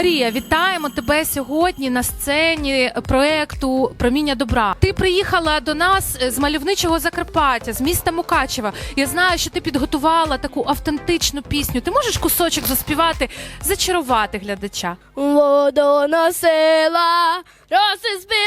Марія, вітаємо тебе сьогодні на сцені проекту Проміння добра. Ти приїхала до нас з мальовничого Закарпаття, з міста Мукачева. Я знаю, що ти підготувала таку автентичну пісню. Ти можеш кусочок заспівати, зачарувати глядача? Водоносила, роси співала,